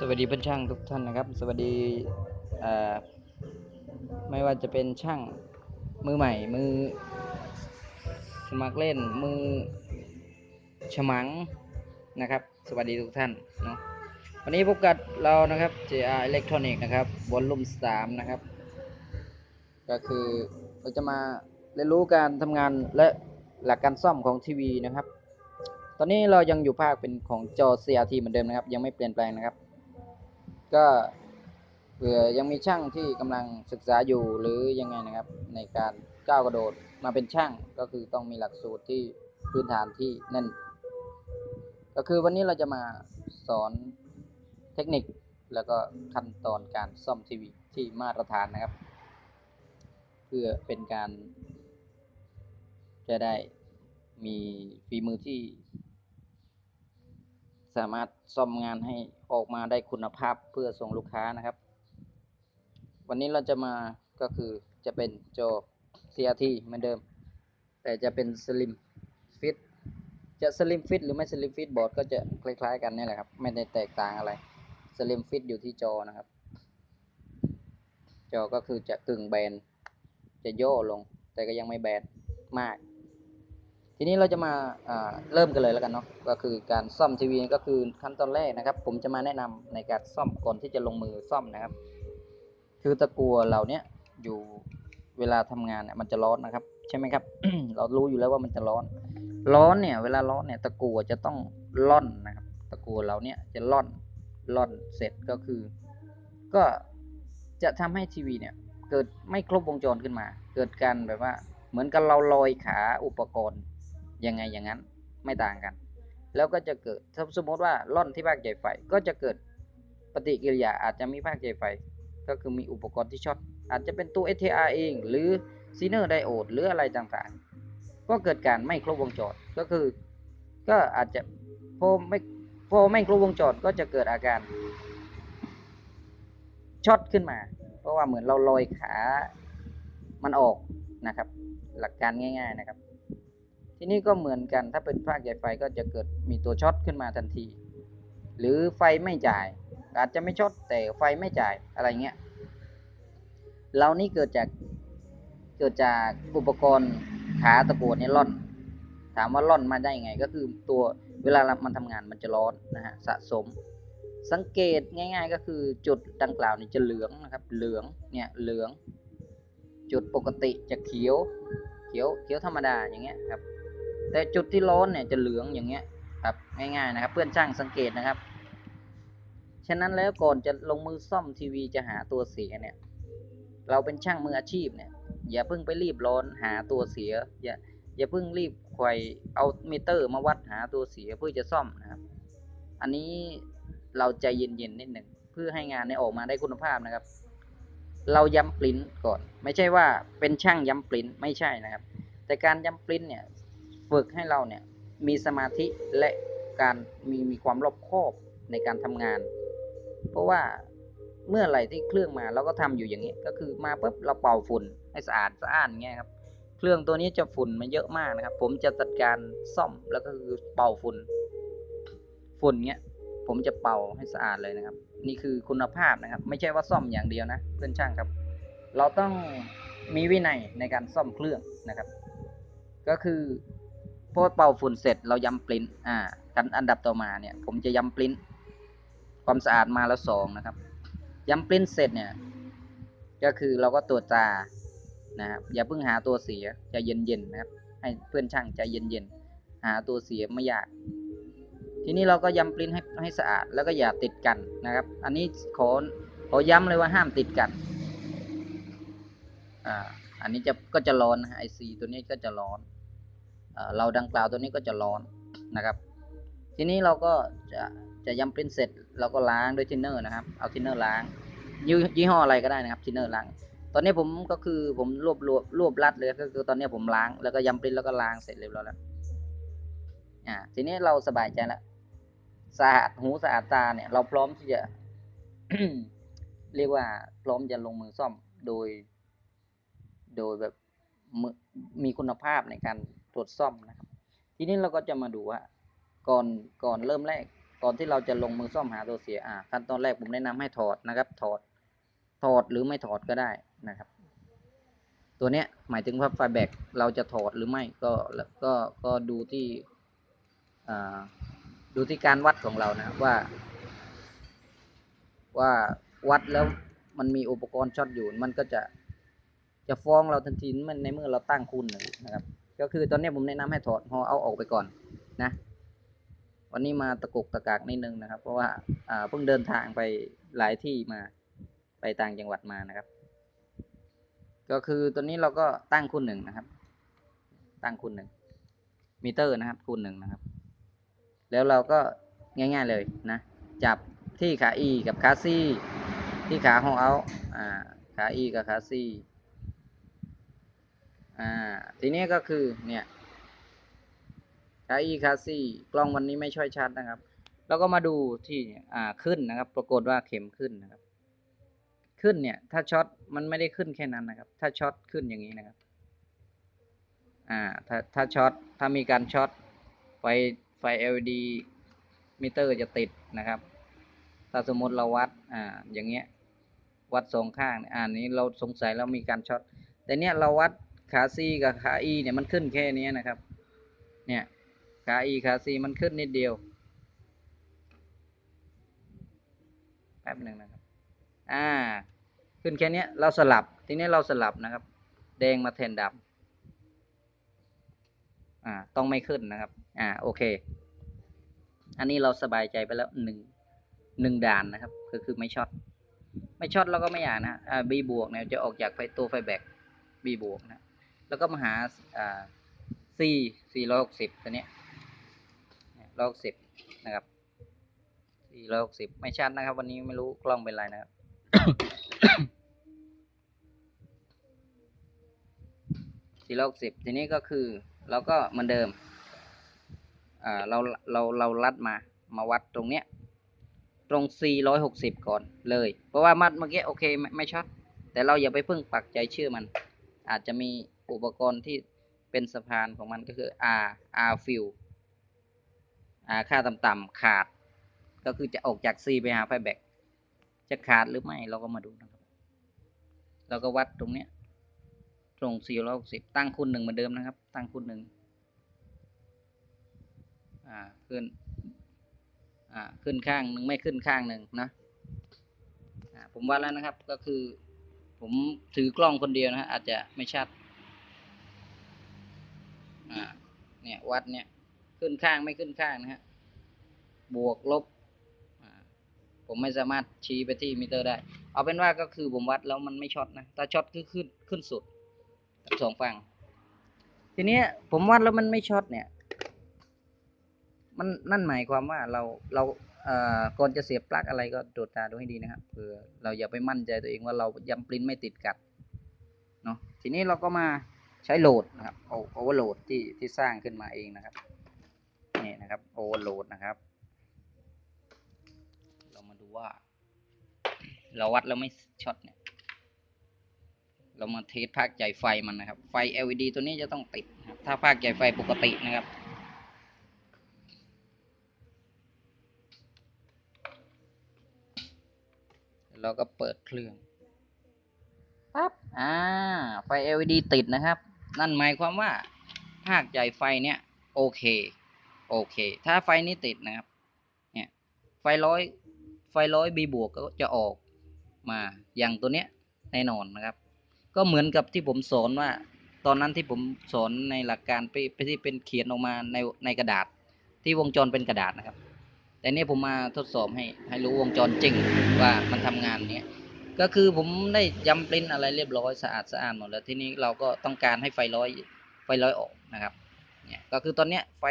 สวัสดีเพื่อนช่างทุกท่านนะครับ สวัสดีไม่ว่าจะเป็นช่างมือใหม่ มือสมัครเล่นมือฉมังนะครับ สวัสดีทุกท่านเนาะวันนี้พบกับเรานะครับ JR Electronic นะครับวอลลุ่ม3นะครับ ก็คือเราจะมาเรียนรู้การทำงานและหลักการซ่อมของทีวีนะครับ ตอนนี้เรายังอยู่ภาคเป็นของจอ CRT เหมือนเดิมนะครับ ยังไม่เปลี่ยนแปลงนะครับ ก็เผื่อยังมีช่างที่กำลังศึกษาอยู่หรือยังไงนะครับ ในการก้าวกระโดดมาเป็นช่างก็คือต้องมีหลักสูตรที่พื้นฐานที่แน่น ก็คือวันนี้เราจะมาสอนเทคนิคแล้วก็ขั้นตอนการซ่อมทีวีที่มาตรฐานนะครับ เพื่อเป็นการจะได้มีฝีมือที่ สามารถซ่อมงานให้ออกมาได้คุณภาพเพื่อส่งลูกค้านะครับ วันนี้เราจะมาก็คือจะเป็นจอ CRT เหมือนเดิม แต่จะเป็น Slim Fit จะ Slim Fit หรือไม่ Slim Fit บอร์ดก็จะคล้ายๆกันนี่แหละครับ ไม่ได้แตกต่างอะไร Slim Fit อยู่ที่จอนะครับ จอก็คือจะกึ่งแบนจะโย่ลง แต่ก็ยังไม่แบนมาก ทีนี้เราจะมาาเริ่มกันเลยแล้วกันเนาะก็คือการซ่อมทีวีก็คือขั้นตอนแรกนะครับ ผมจะมาแนะนำในการซ่อมก่อนที่จะลงมือซ่อมนะครับ คือตะกัวเรานี้อยู่เวลาทำงานเนี่ยมันจะร้อนนะครับ ใช่ไหมครับ เรารู้อยู่แล้วว่ามันจะร้อน ร้อนเนี่ย เวลาร้อนเนี่ยตะกัวจะต้องล่อนนะครับ ตะกัวเรานี่ยจะล่อนล่อนเสร็จก็คือ ก็จะทำให้ทีวีเนี่ย เกิดไม่ครบวงจรขึ้นมา เกิดการแบบว่า เหมือนกับเราลอยขาอุปกรณ์ ยังไงอย่างนั้นไม่ต่างกัน แล้วก็จะเกิดถ้าสมมติว่าล่อนที่ภาคใหญ่ไฟก็จะเกิดปฏิกิริยาอาจจะมีภาคใหญ่ไฟ ก็คือมีอุปกรณ์ที่ช็อตอาจจะเป็นตัว STR เอง หรือซีเนอร์ไดโอดหรืออะไรต่างๆ ก็เกิดการไม่ครบวงจรก็คือ ก็อาจจะพอไม่พอไม่ครบวงจรก็จะเกิดอาการช็อตขึ้นมา เพราะว่าเหมือนเราลอยขามันออกนะครับ หลักการง่าย ๆนะครับ ทีนี้ก็เหมือนกันถ้าเป็นภาคใหญ่ไฟก็จะเกิดมีตัวช็อตขึ้นมาทันที หรือไฟไม่จ่าย อาจจะไม่ช็อตแต่ไฟไม่จ่ายอะไรเงี้ยเหล่านี้เกิดจากเกิดจากอุปกรณ์ขาตะกัวเนี่ยล่อน ถามว่าล่อนมาได้ยังไงก็คือตัวเวลามันทำงานมันจะร้อนนะฮะสะสม สังเกตง่าย ๆ ก็คือจุดดังกล่าวนี่จะเหลืองนะครับ เหลืองเนี่ยเหลือง จุดปกติจะเขียว เขียวเขียวธรรมดาอย่างเงี้ยครับ แต่จุดที่ร้อนเนี่ยจะเหลืองอย่างเงี้ยครับง่ายๆนะครับ เพื่อนช่างสังเกตนะครับ ฉะนั้นแล้วก่อนจะลงมือซ่อมทีวีจะหาตัวเสียเนี่ย เราเป็นช่างมืออาชีพเนี่ย อย่าเพิ่งไปรีบร้อนหาตัวเสีย อย่าอย่าเพิ่งรีบไขว่เอามิเตอร์มาวัดหาตัวเสียเพื่อจะซ่อมนะครับ อันนี้เราใจเย็นๆนิดหนึ่งเพื่อให้งานเนี่ยออกมาได้คุณภาพนะครับ เราย้ำปริ้นก่อน ไม่ใช่ว่าเป็นช่างย้ำปริ้นไม่ใช่นะครับ แต่การย้ำปริ้นเนี่ย ฝึกให้เราเนี่ยมีสมาธิและการมีมีความรอบคอบในการทำงาน เพราะว่าเมื่อไหร่ที่เครื่องมาเราก็ทำอยู่อย่างนี้ ก็คือมาปุ๊บเราเป่าฝุ่นให้สะอาดสะอ้านเงี้ยครับเครื่องตัวนี้จะฝุ่นมันเยอะมากนะครับ ผมจะจัดการซ่อมแล้วก็คือเป่าฝุ่นฝุ่นเงี้ยผมจะเป่าให้สะอาดเลยนะครับ นี่คือคุณภาพนะครับ ไม่ใช่ว่าซ่อมอย่างเดียวนะเพื่อนช่างครับ เราต้องมีวินัยในการซ่อมเครื่องนะครับ ก็คือ พอเป่าฝุ่นเสร็จเราย้ำปริ้นอ่ากันอันดับต่อมาเนี่ย ผมจะย้ำปริ้นความสะอาดมาแล้วสองนะครับ ย้ำปริ้นเสร็จเนี่ย ก็คือเราก็ตรวจตานะครับอย่าเพิ่งหาตัวเสียใจเย็นๆนะครับ ให้เพื่อนช่างใจเย็นๆหาตัวเสียไม่ยาก ทีนี้เราก็ย้ำปริ้นให้ให้สะอาดแล้วก็อย่าติดกันนะครับ อันนี้ขอขอย้ำเลยว่าห้ามติดกันอ่าอันนี้จะก็จะร้อนไอซีตัวนี้ก็จะร้อน เราดังกล่าวตัวนี้ก็จะร้อนนะครับ ทีนี้เราก็จะจะย้ำปริ้นเสร็จเราก็ล้างด้วยทินเนอร์นะครับ เอาทินเนอร์ล้างยี่ยี่ห้ออะไรก็ได้นะครับทินเนอร์ล้าง ตอนนี้ผมก็คือผมรวบรวบรวบรัดเลยก็คือตอนนี้ผมล้างแล้วก็ย้ำปริ้นแล้วก็ล้างเสร็จเรียบร้อยแล้วอ่าทีนี้เราสบายใจแล้วสะอาดหูสะอาดตาเนี่ยเราพร้อมที่จะเรียกว่าพร้อมจะลงมือซ่อมโดย โดยแบบมีคุณภาพในการ รวจซ่อมนะครับ ทีนี้เราก็จะมาดูว่าก่อนก่อนเริ่มแรกก่อนที่เราจะลงมือซ่อมหาตัวเสียอ่าขั้นตอนแรกผมแนะนำให้ถอดนะครับ ถอดถอดหรือไม่ถอดก็ได้นะครับ ตัวเนี้ยหมายถึงว่าไฟแบกเราจะถอดหรือไม่ก็ก็ก็ดูที่อ่าดูที่การวัดของเรานะครับว่า ว่าวัดแล้วมันมีอุปกรณ์ช็อตอยู่มันก็จะจะฟ้องเราทันทีในเมื่อเราตั้งคูณหนึ่งนะครับ ก็คือตอนนี้ผมแนะนำให้ถอดพอเอาออกไปก่อนนะ วันนี้มาตะกุกตะกากนิดนึงนะครับ เพราะว่าเพิ่งเดินทางไปหลายที่มาไปต่างจังหวัดมานะครับ ก็คือตัวนี้เราก็ตั้งคูณหนึ่งนะครับ ตั้งคูณหนึ่งมิเตอร์นะครับคูณหนึ่งนะครับ แล้วเราก็ง่ายๆเลยนะ จับที่ขา E กับขา C ที่ขาของเอาอ่าขา E กับขา C อ่า ทีนี้ก็คือ เนี่ยขา E ขา C กล้องวันนี้ไม่ช่วยชัดนะครับ แล้วก็มาดูที่อ่าขึ้นนะครับ ปรากฏว่าเข็มขึ้นนะครับ ขึ้นเนี่ย ถ้าช็อตมันไม่ได้ขึ้นแค่นั้นนะครับ ถ้าช็อตขึ้นอย่างนี้นะครับ อ่า ถ้าถ้าช็อตถ้ามีการช็อตไฟไฟ LED มิเตอร์จะติดนะครับ ถ้าสมมติเราวัด อ่า อย่างเงี้ย วัดสองข้าง อ่านี้เราสงสัยเรามีการช็อต แต่เนี้ยเราวัด ขา C กับขา E เนี่ยมันขึ้นแค่นี้นะครับ เนี่ยขา E ขา C มันขึ้นนิดเดียวแป๊บหนึ่งนะครับ อ่า ขึ้นแค่นี้เราสลับ ทีนี้เราสลับนะครับ แดงมาแทนดำอ่า ต้องไม่ขึ้นนะครับ อ่า โอเค อันนี้เราสบายใจไปแล้วหนึ่งหนึ่งด่านนะครับก็คือไม่ช็อต ไม่ช็อตเราก็ไม่อยากนะอ่า B บวกเนี่ยจะออกจากไฟตัวไฟแบก B บวกนะ แล้วก็มาหาอ่า C 460ตัวเนี้ยร้อยหกสิบนะครับ460ไม่ชัดนะครับ วันนี้ไม่รู้กล้องเป็นไรนะครับ460ทีนี้ก็คือเราก็เหมือนเดิมอ่าเราเราเราลัดมามาวัดตรงเนี้ยตรง 460 ก่อนเลย เพราะว่ามัดเมื่อกี้โอเคไม่ไม่ช็อตแต่เราอย่าไปเพิ่งปักใจเชื่อมัน อาจจะมี อุปกรณ์ที่เป็นสะพานของมันก็คือ R R fill R ค่าต่ำๆขาด ก็คือจะออกจาก C ไปหาไฟแบกจะขาดหรือไม่เราก็มาดูนะครับ เราก็วัดตรงเนี้ยตรง460 ตั้งคูณหนึ่งเหมือนเดิมนะครับ ตั้งคูณหนึ่งอ่าขึ้นอ่าขึ้นข้างหนึ่งไม่ขึ้นข้างหนึ่งนะอ่าผมวัดแล้วนะครับก็คือ ผมถือกล้องคนเดียวนะฮะอาจจะไม่ชัด อ่า เนี่ยวัดเนี่ยขึ้นข้างไม่ขึ้นข้างนะฮะบวกลบผมไม่สามารถชี้ไปที่มิเตอร์ได้ เอาเป็นว่าก็คือผมวัดแล้วมันไม่ช็อตนะถ้าช็อตคือขึ้นขึ้นสุดทั้งสองฝั่งทีนี้ผมวัดแล้วมันไม่ช็อตเนี่ย มันนั่นหมายความว่าเราเราเอ่อก่อนจะเสียบปลั๊กอะไรก็ตรวจตาดูให้ดีนะครับเผื่อเราอย่าไปมั่นใจตัวเองว่าเรายำปริ้นไม่ติดกัดเนาะทีนี้เราก็มา ใช้โหลดนะครับโอเวอร์โหลดที่ที่สร้างขึ้นมาเองนะครับนี่นะครับโอเวอร์โหลดนะครับ เรามาดูว่า เราวัดแล้วไม่ช็อตเนี่ยเรามาเทสภาคใหญ่ไฟมันนะครับ ไฟ LED ตัวนี้จะต้องติดครับถ้าภาคใหญ่ไฟปกตินะครับเราก็เปิดเครื่องปั๊บอ่า ไฟ LED ติดนะครับ นั่นหมายความว่าภาคใหญ่ไฟเนี่ยโอเคโอเค ถ้าไฟนี้ติดนะครับเนี่ยไฟร้อยไฟร้อยบีบวกก็จะออกมาอย่างตัวเนี้ยแน่นอนนะครับ ก็เหมือนกับที่ผมสอนว่า ตอนนั้นที่ผมสอนในหลักการไปที่เป็นเขียนออกมาในในกระดาษ ที่วงจรเป็นกระดาษนะครับ แต่นี่ผมมาทดสอบให้ให้รู้วงจรจริงว่ามันทำงานเนี้ย ก็คือผมได้ย้ำปริ้นอะไรเรียบร้อยสะอาดสะอาดหมดแล้วทีนี้เราก็ต้องการให้ไฟร้อยไฟร้อยออกนะครับเนี่ยก็คือตอนเนี้ยไฟ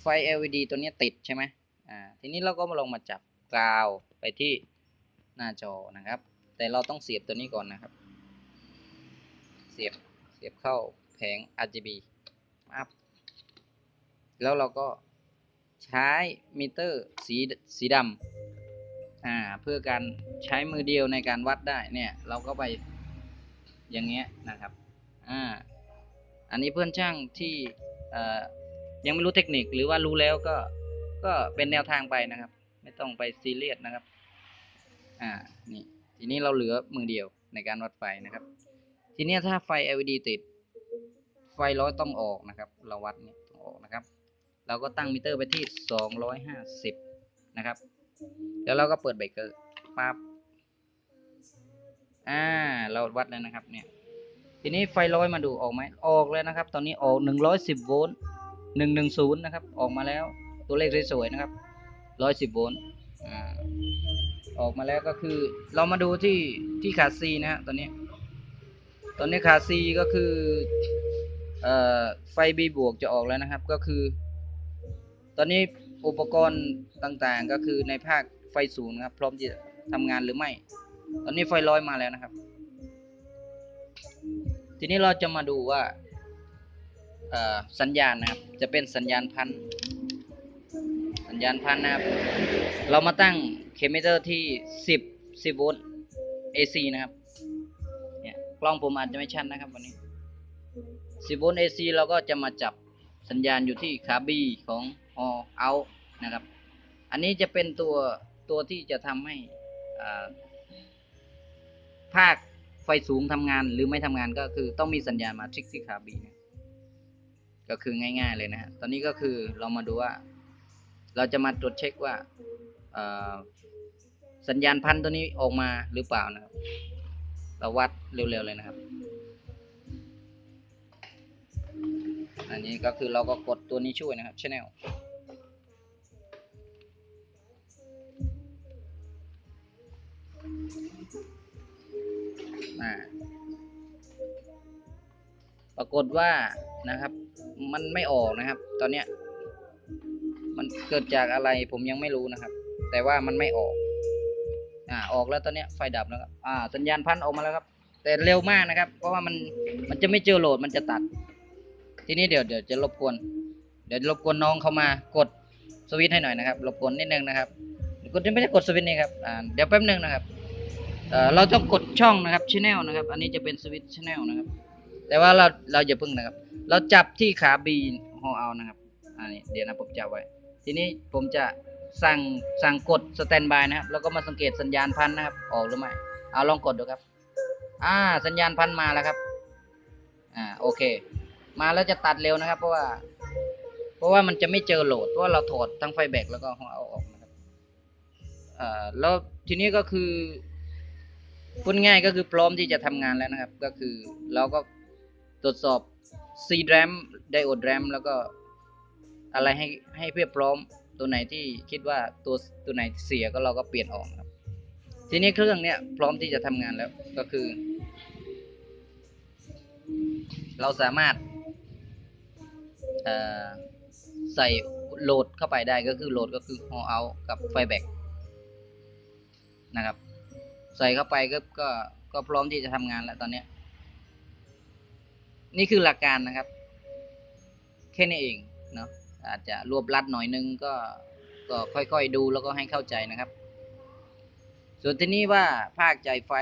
ไฟ LED ตัวเนี้ยติดใช่ไหมอ่าทีนี้เราก็มาลองมาจับกาวไปที่หน้าจอนะครับ แต่เราต้องเสียบตัวนี้ก่อนนะครับ เสียบเสียบเข้าแผง RGB ปั๊บแล้วเราก็ใช้มิเตอร์สีสีดำ อ่าเพื่อการใช้มือเดียวในการวัดได้เนี่ย เราก็ไปอย่างเงี้ยนะครับอ่าอันนี้เพื่อนช่างที่เอ่อยังไม่รู้เทคนิคหรือว่ารู้แล้วก็ก็เป็นแนวทางไปนะครับ ไม่ต้องไปซีเรียสนะครับ อ่านี่ทีนี้เราเหลือมือเดียวในการวัดไฟนะครับ ทีนี้ถ้าไฟ LED ติด ไฟร้อยต้องออกนะครับ เราวัดเนี่ยต้องออกนะครับ เราก็ตั้งมิเตอร์ไปที่ 250 นะครับ แล้วเราก็เปิดเบรกเกอร์ปั๊บอ่า เราวัดแล้วนะครับ เนี่ย ทีนี้ไฟร้อยมาดูออกไหมออกแล้วนะครับ ตอนนี้ออก110โวลต์110นะครับ ออกมาแล้ว ตัวเลขสวยๆนะครับ110โวลต์อ่าออกมาแล้วก็คือ เรามาดูที่ที่ขาซีนะฮะตอนนี้ ตอนนี้ขาซีก็คือเอ่อไฟ B บวกจะออกแล้วนะครับ ก็คือ ตอนนี้ อุปกรณ์ต่างๆ ก็คือในภาคไฟสูงนะครับ พร้อมที่จะทำงานหรือไม่ ตอนนี้ไฟร้อยมาแล้วนะครับ ทีนี้เราจะมาดูว่าสัญญาณนะครับ จะเป็นสัญญาณพันสัญญาณพันนะครับ เรามาตั้งเคมิเตอร์ที่ 10 10โวลต์ AC นะครับ เนี่ยกล้องผมอาจจะไม่ชัดนะครับวันนี้ 10โวลต์ AC เราก็จะมาจับสัญญาณอยู่ที่ขา B ของ All Out นะครับ อันนี้จะเป็นตัวตัวที่จะทำให้ภาคไฟสูงทำงานหรือไม่ทำงานก็คือต้องมีสัญญาณมาทริกที่ขา B เนี่ยก็คือง่าย ๆเลยนะฮะตอนนี้ก็คือเรามาดูว่า เราจะมาตรวจเช็คว่าสัญญาณพันตัวนี้ออกมาหรือเปล่านะครับ เราวัดเร็วๆเลยนะครับ อันนี้ก็คือเราก็กดตัวนี้ช่วยนะครับ channel ปรากฏว่านะครับ มันไม่ออกนะครับ ตอนเนี้ย มันเกิดจากอะไรผมยังไม่รู้นะครับ แต่ว่ามันไม่ออก อ่า ออกแล้วตอนเนี้ยไฟดับแล้วครับอ่า สัญญาณพันออกมาแล้วครับ แต่เร็วมากนะครับ เพราะว่ามันมันจะไม่เจอโหลดมันจะตัด ทีนี้เดี๋ยวเดี๋ยวจะรบกวน เดี๋ยวรบกวนน้องเข้ามากดสวิตช์ให้หน่อยนะครับรบกวนนิดนึงนะครับกดไม่ได้กดสวิตช์นี่ครับอ่าเดี๋ยวแป๊บนึงนะครับ เราต้องกดช่องนะครับชแนลนะครับ อันนี้จะเป็นสวิตช์ชแนลนะครับ แต่ว่าเราเราอย่าพึ่งนะครับ เราจับที่ขาบีฮอเอานะครับ อันนี้เดี๋ยวนะผมจับไว้ ทีนี้ผมจะสั่งสั่งกดสแตนบายนะครับ แล้วก็มาสังเกตสัญญาณพันนะครับ ออกหรือไม่ เอาลองกดดูครับ อ่า สัญญาณพันมาแล้วครับ อ่า โอเค มาแล้วจะตัดเร็วนะครับ เพราะว่า เพราะว่ามันจะไม่เจอโหลด เพราะว่าเราถอดทั้งไฟแบตแล้วก็เอาออกนะครับ อ่อแล้วทีนี้ก็คือ พูดง่ายก็คือพร้อมที่จะทำงานแล้วนะครับ ก็คือเราก็ตรวจสอบ C RAM diode RAM แล้วก็อะไรให้ให้เพียบพร้อมตัวไหนที่คิดว่าตัวตัวไหนเสียก็เราก็เปลี่ยนออกครับ ทีนี้เครื่องเนี้ยพร้อมที่จะทำงานแล้วก็คือ เราสามารถเอ่อใส่โหลดเข้าไปได้ก็คือโหลดก็คือ All Out กับไฟแบ c นะครับ ใส่เข้าไปก็ก็ก็พร้อมที่จะทำงานแล้วตอนเนี้ยนี่คือหลักการนะครับ แค่นี้เองเนาะอาจจะรวบลัดหน่อยนึงก็ก็ค่อยๆดูแล้วก็ให้เข้าใจนะครับ ส่วนที่นี้ว่าภาคจ่ายไฟ